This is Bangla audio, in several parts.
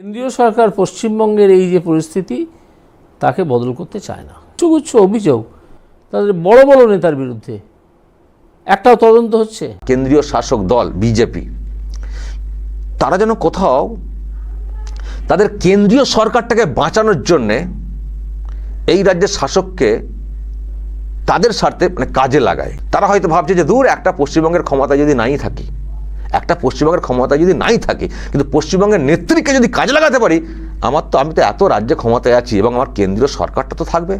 কেন্দ্রীয় সরকার পশ্চিমবঙ্গের এই যে পরিস্থিতি, তাকে বদল করতে চায় না। গুচ্ছ অভিযোগ তাদের বড় বড় নেতার বিরুদ্ধে। একটাও তদন্ত হচ্ছে। কেন্দ্রীয় শাসক দল, বিজেপি, তারা যেন কোথাও তাদের কেন্দ্রীয় সরকারটাকে বাঁচানোর জন্যে এই রাজ্যের শাসককে তাদের স্বার্থে মানে কাজে লাগায়। তারা হয়তো ভাবছে যে, দূর, একটা পশ্চিমবঙ্গের ক্ষমতা যদি নাই থাকি একটা পশ্চিমবঙ্গের ক্ষমতা যদি নাই থাকে, কিন্তু পশ্চিমবঙ্গের নেত্রীকে যদি কাজে লাগাতে পারি, আমার তো, আমি তো এত রাজ্যে ক্ষমতায় আছি এবং আমার কেন্দ্রীয় সরকারটা তো থাকবে।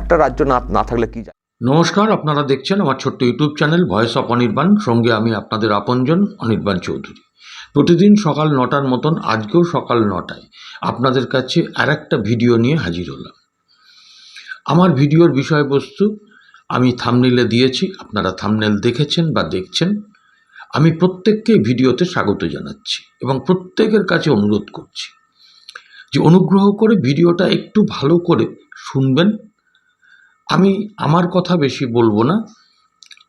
একটা রাজ্য না না থাকলে কি যায়? নমস্কার, আপনারা দেখছেন আমার ছোট্ট YouTube channel voice of Anirban. সঙ্গে আমি আপনাদের আপনজন, অনির্বাণ চৌধুরী। প্রতিদিন সকাল নটার মতন, আজকেও সকাল নটায় আপনাদের কাছে আর একটা ভিডিও নিয়ে হাজির হলাম। আমার ভিডিওর বিষয়বস্তু আমি থামনেলে দিয়েছি, আপনারা থামনেল দেখেছেন বা দেখছেন। আমি প্রত্যেককে ভিডিওতে স্বাগত জানাচ্ছি এবং প্রত্যেকের কাছে অনুরোধ করছি যে অনুগ্রহ করে ভিডিওটা একটু ভালো করে শুনবেন। আমি আমার কথা বেশি বলব না।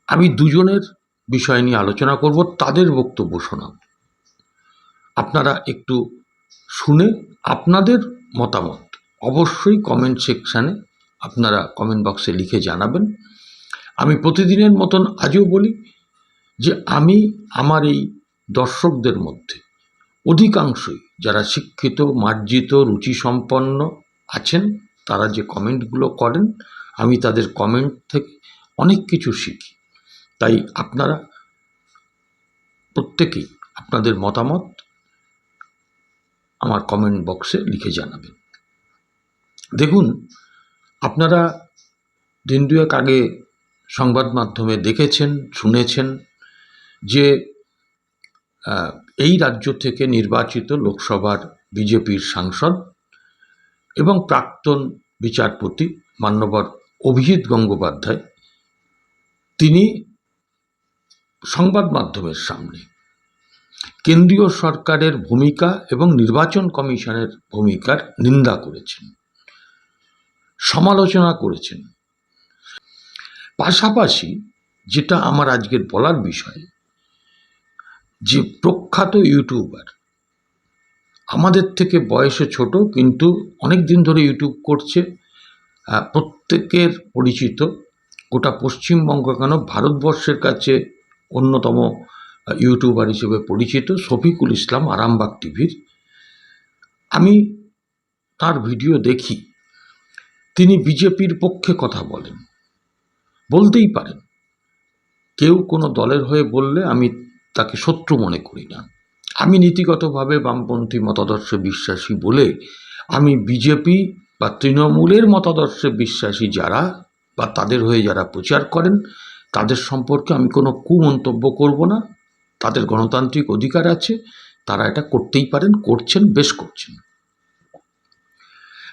আমি দুজনের বিষয় নিয়ে আলোচনা করব, তাদের বক্তব্য শোনাব। আপনারা একটু শুনে আপনাদের মতামত অবশ্যই কমেন্ট সেকশানে আপনারা কমেন্ট বক্সে লিখে জানাবেন। আমি প্রতিদিনের মতন আজও বলি যে আমি আমার এই দর্শকদের মধ্যে অধিকাংশই যারা শিক্ষিত, মার্জিত, রুচিসম্পন্ন আছেন, তারা যে কমেন্টগুলো করেন, আমি তাদের কমেন্ট থেকে অনেক কিছু শিখি। তাই আপনারা প্রত্যেকেই আপনাদের মতামত আমার কমেন্ট বক্সে লিখে জানাবেন। দেখুন, আপনারা দিন দুয়েক আগে সংবাদ মাধ্যমে দেখেছেন, শুনেছেন যে এই রাজ্য থেকে নির্বাচিত লোকসভার বিজেপির সাংসদ এবং প্রাক্তন বিচারপতি মান্যবর অভিজিৎ গঙ্গোপাধ্যায়, তিনি সংবাদ মাধ্যমের সামনে কেন্দ্রীয় সরকারের ভূমিকা এবং নির্বাচন কমিশনের ভূমিকার নিন্দা করেছেন, সমালোচনা করেছেন। পাশাপাশি যেটা আমার আজকের বলার বিষয় যে প্রখ্যাত ইউটিউবার। আমাদের থেকে বয়সে ছোট, কিন্তু অনেক দিন ধরে ইউটিউব করছে প্রত্যেকের পরিচিত। গোটা পশ্চিমবঙ্গ কেন? ভারতবর্ষের কাছে অন্যতম ইউটিউবার হিসেবে পরিচিত শফিকুল ইসলাম আরামবাগ টিভির। আমি তার ভিডিও দেখি। তিনি বিজেপির পক্ষে কথা বলেন। বলতেই পারেন। কেউ কোনো দলের হয়ে বললে আমি তাকে শত্রু মনে করি না। আমি নীতিগতভাবে বামপন্থী মতাদর্শে বিশ্বাসী বলে আমি বিজেপি বা তৃণমূলের মতাদর্শে বিশ্বাসী যারা বা তাদের হয়ে যারা প্রচার করেন, তাদের সম্পর্কে আমি কোনো কুমন্তব্য করব না। তাদের গণতান্ত্রিক অধিকার আছে, তারা এটা করতেই পারেন, করছেন, বেশ করছেন।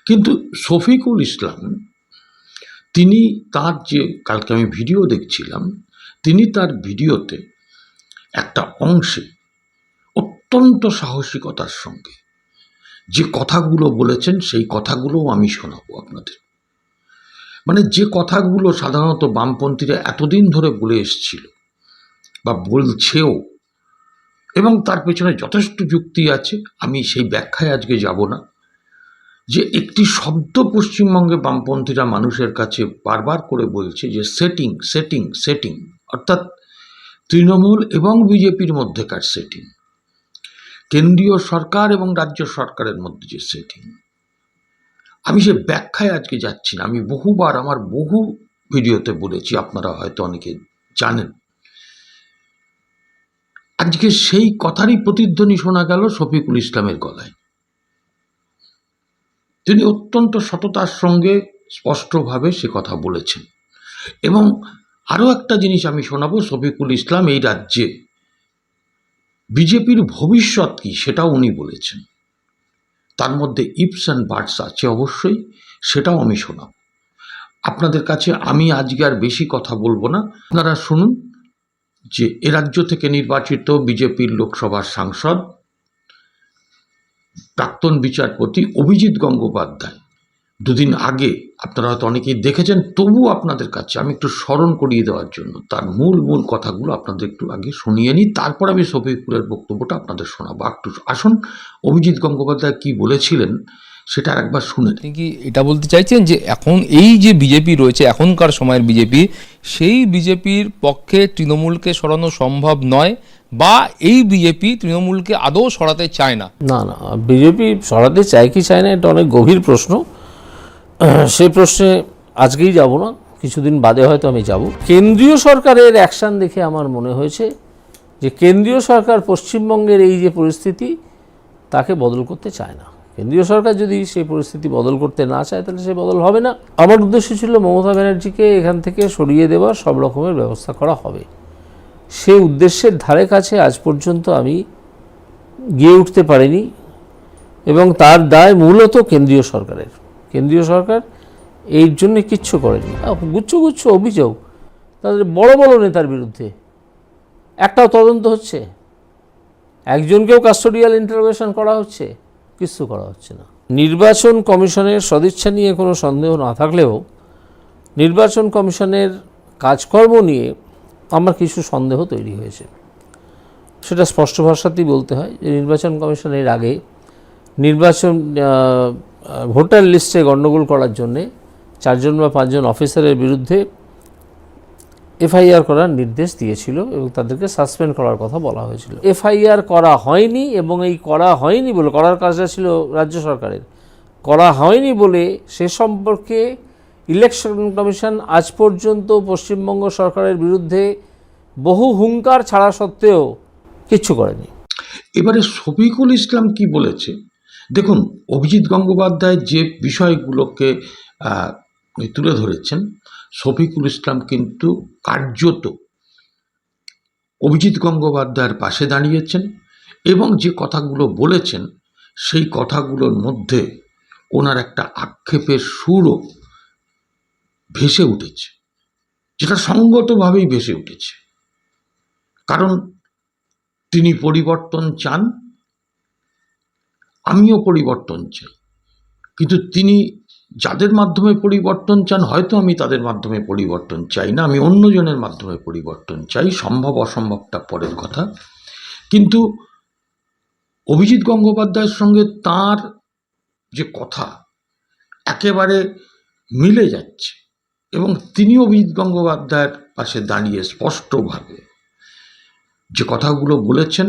কিন্তু শফিকুল ইসলাম, তিনি তার যে, কালকে আমি ভিডিও দেখছিলাম, তিনি তার ভিডিওতে একটা অংশে অত্যন্ত সাহসিকতার সঙ্গে যে কথাগুলো বলেছেন, সেই কথাগুলোও আমি শোনাবো আপনাদের। মানে যে কথাগুলো সাধারণত বামপন্থীরা এতদিন ধরে বলে এসছিল বা বলছেও, এবং তার পেছনে যথেষ্ট যুক্তি আছে, আমি সেই ব্যাখ্যায় আজকে যাব না, যে একটি শব্দ পশ্চিমবঙ্গে বামপন্থীরা মানুষের কাছে বারবার করে বলছে যে সেটিং সেটিং সেটিং অর্থাৎ তৃণমূল এবং বিজেপির মধ্যেকার সেটিং কেন্দ্রীয় সরকার এবং রাজ্য সরকারের মধ্যে যে সেটিং আমি সে ব্যাখ্যায় আজকে যাচ্ছি না, আমি বহুবার আমার বহু ভিডিওতে বলেছি, আপনারা হয়তো অনেকে জানেন। আজকে সেই কথারই প্রতিধ্বনি শোনা গেল শফিকুল ইসলামের গলায়। তিনি অত্যন্ত সততার সঙ্গে স্পষ্টভাবে সে কথা বলেছেন এবং আরও একটা জিনিস আমি শোনাবো, শফিকুল ইসলাম এই রাজ্যে। বিজেপির ভবিষ্যৎ কী সেটাও উনি বলেছেন। তার মধ্যে ইপস অ্যান্ড বার্ডস আছে অবশ্যই, সেটাও আমি শোনাব। আপনাদের কাছে আমি আজকে আর বেশি কথা বলব না। আপনারা শুনুন যে এ রাজ্য থেকে নির্বাচিত বিজেপির লোকসভার সাংসদ, প্রাক্তন বিচারপতি অভিজিৎ গঙ্গোপাধ্যায়। দুদিন আগে আপনারা হয়তো অনেকেই দেখেছেন তবু আপনাদের কাছে আমি একটু স্মরণ করিয়ে দেওয়ার জন্য তার মূল মূল কথাগুলো আপনাদের একটু আগে শুনিয়ে নিই। তারপর আমি শফিকুরের বক্তব্যটা আপনাদের শোনাবো। একটু আসুন অভিজিৎ গঙ্গোপাধ্যায় কি বলেছিলেন সেটা একবার শুনে। আপনি কি এটা বলতে চাইছেন যে এখন এই যে বিজেপি রয়েছে এখনকার সময়ের বিজেপি সেই বিজেপির পক্ষে তৃণমূলকে সরানো সম্ভব নয় বা এই বিজেপি তৃণমূলকে আদৌ সরাতে চায় না? না না বিজেপি সরাতে চায় কি চায় না এটা অনেক গভীর প্রশ্ন। সেই প্রশ্নে আজকেই যাব না, কিছুদিন বাদে হয়তো আমি যাব। কেন্দ্রীয় সরকারের অ্যাকশন দেখে আমার মনে হয়েছে যে কেন্দ্রীয় সরকার পশ্চিমবঙ্গের এই যে পরিস্থিতি, তাকে বদল করতে চায় না। কেন্দ্রীয় সরকার যদি সেই পরিস্থিতি বদল করতে না চায়, তাহলে সে বদল হবে না। আমার উদ্দেশ্য ছিল মমতা ব্যানার্জিকে এখান থেকে সরিয়ে দেওয়ার, সব রকমের ব্যবস্থা করা হবে। সে উদ্দেশ্যের ধারে কাছে আজ পর্যন্ত আমি গিয়ে উঠতে পারিনি এবং তার দায় মূলত কেন্দ্রীয় সরকারের। কেন্দ্রীয় সরকার, এর জন্য কিচ্ছু করেনি। গুচ্ছ গুচ্ছ অভিযোগ তাদের বড় বড় নেতার বিরুদ্ধে। একটাও তদন্ত হচ্ছে। একজনকেও কাস্টোডিয়াল ইন্টারোগেশন করা হচ্ছে। কিছু করা হচ্ছে না। নির্বাচন কমিশনের সদিচ্ছা নিয়ে কোনো সন্দেহ না থাকলেও নির্বাচন কমিশনের কাজকর্ম নিয়ে আমার কিছু সন্দেহ তৈরি হয়েছে। সেটা স্পষ্ট ভাষাতেই বলতে হয় যে নির্বাচন কমিশনের আগে নির্বাচন ভোটার লিস্টে গণ্ডগোল করার জন্যে চারজন বা পাঁচজন অফিসারের বিরুদ্ধে এফআইআর করার নির্দেশ দিয়েছিল এবং তাদেরকে সাসপেন্ড করার কথা বলা হয়েছিল। এফআইআর করা হয়নি এবং এই করা হয়নি বলে, করার কাজটা ছিল রাজ্য সরকারের, করা হয়নি বলে সে সম্পর্কে ইলেকশন কমিশন আজ পর্যন্ত পশ্চিমবঙ্গ সরকারের বিরুদ্ধে বহু হুঙ্কার ছাড়া সত্ত্বেও কিচ্ছু করেনি। এবারে শফিকুল ইসলাম কি বলেছে? দেখুন, অভিজিৎ গঙ্গোপাধ্যায় যে বিষয়গুলোকে তুলে ধরেছেন, শফিকুল ইসলাম কিন্তু কার্যত অভিজিৎ গঙ্গোপাধ্যায়ের পাশে দাঁড়িয়েছেন এবং যে কথাগুলো বলেছেন, সেই কথাগুলোর মধ্যে ওনার একটা আক্ষেপের সুরও ভেসে উঠেছে, যেটা সঙ্গতভাবেই ভেসে উঠেছে। কারণ তিনি পরিবর্তন চান আমিও পরিবর্তন চাই। কিন্তু তিনি যাদের মাধ্যমে পরিবর্তন চান, হয়তো আমি তাদের মাধ্যমে পরিবর্তন চাই না, আমি অন্যজনের মাধ্যমে পরিবর্তন চাই, সম্ভব, অসম্ভবটা পরের কথা। কিন্তু অভিজিৎ গঙ্গোপাধ্যায়ের সঙ্গে তার যে কথা একেবারে মিলে যাচ্ছে এবং তিনি অভিজিৎ গঙ্গোপাধ্যায়ের পাশে দাঁড়িয়ে স্পষ্টভাবে যে কথাগুলো বলেছেন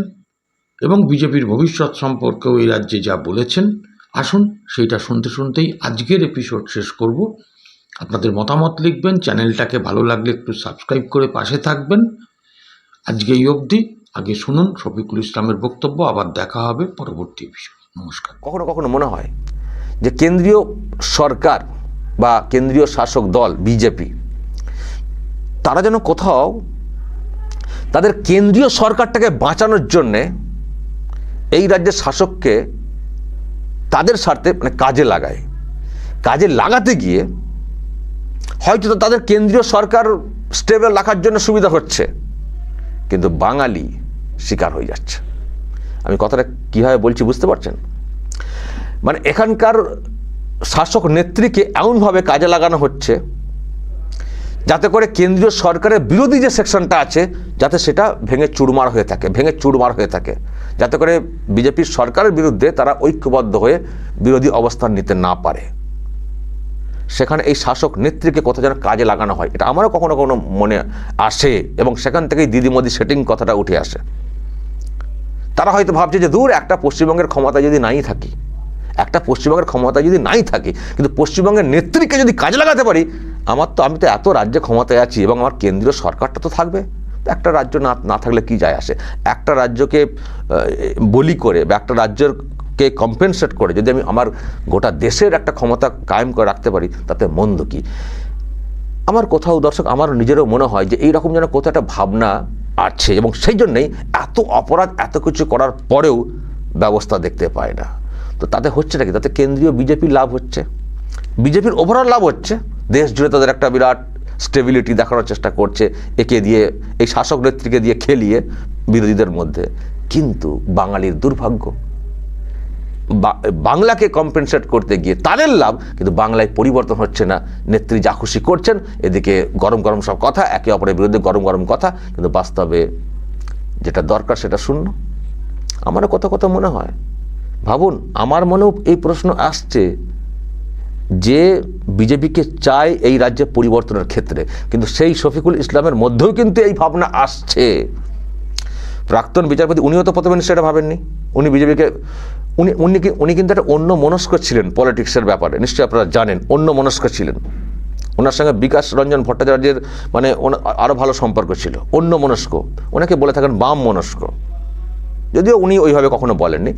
এবং বিজেপির ভবিষ্যৎ সম্পর্কেও এই রাজ্যে যা বলেছেন, আসুন সেইটা শুনতে শুনতেই আজকের এপিসোড শেষ করব। আপনাদের মতামত লিখবেন, চ্যানেলটাকে ভালো লাগলে একটু সাবস্ক্রাইব করে পাশে থাকবেন। আজকে এই অবধি, আগে শুনুন শফিকুল ইসলামের বক্তব্য, আবার দেখা হবে পরবর্তী এপিসোড নমস্কার। কখনো কখনো মনে হয় যে কেন্দ্রীয় সরকার বা কেন্দ্রীয় শাসক দল, বিজেপি, তারা যেন কোথাও তাদের কেন্দ্রীয় সরকারটাকে বাঁচানোর জন্যে এই রাজ্যের শাসককে তাদের স্বার্থে মানে কাজে লাগায়। কাজে লাগাতে গিয়ে হয়তো তাদের কেন্দ্রীয় সরকার স্টেবল রাখার জন্য সুবিধা হচ্ছে, কিন্তু বাঙালি শিকার হয়ে যাচ্ছে। আমি কথাটা কীভাবে বলছি বুঝতে পারছেন? মানে এখানকার শাসক নেত্রীকে এমনভাবে কাজে লাগানো হচ্ছে যাতে করে কেন্দ্রীয় সরকারের বিরোধী যে সেকশনটা আছে, যাতে সেটা ভেঙে চুরমার হয়ে থাকে, ভেঙে চুরমার হয়ে থাকে। যাতে করে বিজেপির সরকারের বিরুদ্ধে তারা ঐক্যবদ্ধ হয়ে বিরোধী অবস্থান নিতে না পারে। সেখানে এই শাসক নেত্রীকে কোথাও যেন কাজে লাগানো হয়, এটা আমারও কখনো কখনো মনে আসে এবং সেখান থেকেই দিদি মোদি সেটিং কথাটা উঠে আসে। তারা হয়তো ভাবছে যে, দূর, একটা পশ্চিমবঙ্গের ক্ষমতা যদি নাই থাকি, একটা পশ্চিমবঙ্গের ক্ষমতা যদি নাই থাকে, কিন্তু পশ্চিমবঙ্গের নেত্রীকে যদি কাজে লাগাতে পারি, আমার তো, আমি তো এত রাজ্যে ক্ষমতায় আছি এবং আমার কেন্দ্রীয় সরকারটা তো থাকবে। একটা রাজ্য না না থাকলে কি যায় আসে? একটা রাজ্যকে বলি করে বা একটা রাজ্যকে কম্পেনসেট করে যদি আমি আমার গোটা দেশের একটা ক্ষমতা কায়েম করে রাখতে পারি, তাতে মন্দ কি? আমার কোথাও দর্শক আমার নিজেরও মনে হয় যে এইরকম যেন কোথাও একটা ভাবনা আছে এবং সেই জন্যেই এত অপরাধ, এত কিছু করার পরেও ব্যবস্থা দেখতে পায় না। তো তাতে হচ্ছে নাকি? তাতে কেন্দ্রীয় বিজেপির লাভ হচ্ছে। বিজেপির ওভারঅল লাভ হচ্ছে। দেশ জুড়ে তাদের একটা বিরাট স্টেবিলিটি দেখানোর চেষ্টা করছে, একে দিয়ে, এই শাসক নেত্রীকে দিয়ে খেলিয়ে বিরোধীদের মধ্যে। কিন্তু বাঙালির দুর্ভাগ্য বাংলাকে কম্পেনসেট করতে গিয়ে তাদের লাভ, কিন্তু বাংলায় পরিবর্তন হচ্ছে না। নেত্রী যা খুশি করছেন, এদিকে গরম গরম সব কথা, একে অপরের বিরুদ্ধে গরম গরম কথা, কিন্তু বাস্তবে যেটা দরকার সেটা শূন্য। আমারও কত কত মনে হয়। ভাবুন, আমার মনেও এই প্রশ্ন আসছে। যে বিজেপিকে চায় এই রাজ্যে পরিবর্তনের ক্ষেত্রে। কিন্তু সেই শফিকুল ইসলামের মধ্যেও কিন্তু এই ভাবনা আসছে। প্রাক্তন বিচারপতি, উনিও তো প্রথমে সেটা ভাবেননি। উনি বিজেপিকে, উনি উনি উনি কিন্তু একটা অন্য মনস্ক ছিলেন পলিটিক্সের ব্যাপারে, নিশ্চয়ই আপনারা জানেন, অন্য মনস্ক ছিলেন। ওনার সঙ্গে বিকাশ রঞ্জন ভট্টাচার্যের মানে আরও ভালো সম্পর্ক ছিল, অন্য মনস্ক। ওনাকে বলে থাকেন বাম মনস্ক। যদিও উনি ওইভাবে কখনো বলেননি।